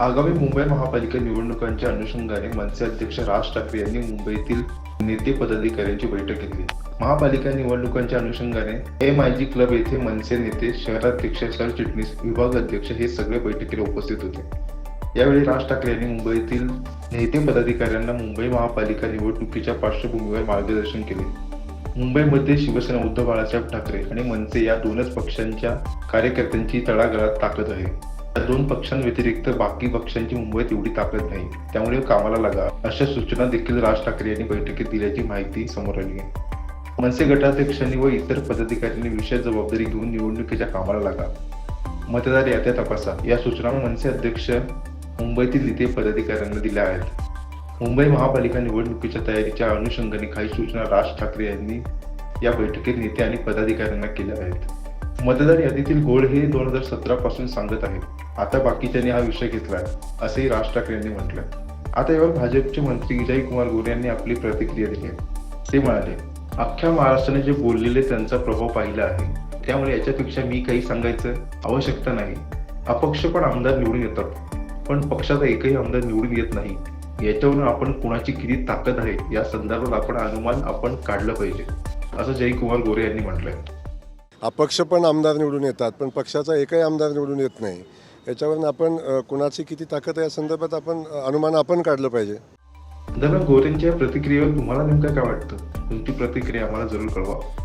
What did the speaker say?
आगामी मुंबई महापालिका निवडणुकांच्या अनुषंगाने मनसे अध्यक्ष राज ठाकरे यांनी मुंबईतील नेते पदाधिकाऱ्यांची बैठक घेतली. महापालिका निवडणुकांच्या अनुषंगाने एम आय जी क्लब येथे मनसे नेते शहराध्यक्ष सरचिटणीस विभाग अध्यक्ष हे सगळे बैठकीला उपस्थित होते. यावेळी राज ठाकरे यांनी मुंबईतील नेते पदाधिकाऱ्यांना मुंबई महापालिका निवडणुकीच्या पार्श्वभूमीवर मार्गदर्शन केले. मुंबईमध्ये शिवसेना उद्धव बाळासाहेब ठाकरे आणि मनसे या दोनच पक्षांच्या कार्यकर्त्यांची तळागाळात ताकद आहे. या दोन पक्षांव्यतिरिक्त बाकी पक्षांची मुंबईत एवढी ताकद नाही. त्यामुळे कामाला लागा अशा सूचना देखील राज ठाकरे यांनी बैठकीत दिल्याची माहिती समोर आली आहे. मनसे गटाध्यक्षांनी व इतर पदाधिकाऱ्यांनी विशेष जबाबदारी घेऊन निवडणुकीच्या कामाला लागा. मतदार याद्या तपासा. या सूचना मनसे अध्यक्ष मुंबईतील नेते पदाधिकाऱ्यांना दिल्या आहेत. मुंबई महापालिका निवडणुकीच्या तयारीच्या अनुषंगाने काही सूचना राज ठाकरे यांनी या बैठकीत नेते आणि पदाधिकाऱ्यांना केल्या आहेत. मतदार यादीतील घोळ हे दोन हजार सतरा पासून सांगत आहेत. आता बाकीच्यांनी हा विषय घेतलाय असेही राज ठाकरे यांनी म्हटलं आता यावर भाजपचे मंत्री विजय कुमार गोरे यांनी आपली प्रतिक्रिया दिली ते म्हणाले अख्ख्या महाराष्ट्राने जे बोललेले त्यांचा प्रभाव पाहिला आहे त्यामुळे याच्यापेक्षा मी काही सांगायचं आवश्यकता नाही. अपक्ष पण आमदार निवडून येतात पण पक्षाचा एकही आमदार निवडून येत नाही. याच्यावरून आपण कुणाची किती ताकद आहे या संदर्भात आपण अनुमान आपण काढलं पाहिजे असं जयकुमार गोरे यांनी म्हटलंय. अपक्ष पण आमदार निवडून येतात पण पक्षाचा एकही आमदार निवडून येत नाही. याच्यावरून आपण कुणाची किती ताकद आहे या संदर्भात आपण अनुमान आपण काढलं पाहिजे. दादा गोरेंच्या प्रतिक्रियेवर तुम्हाला नेमकं काय वाटतं? तुमची प्रतिक्रिया आम्हाला जरूर कळवा.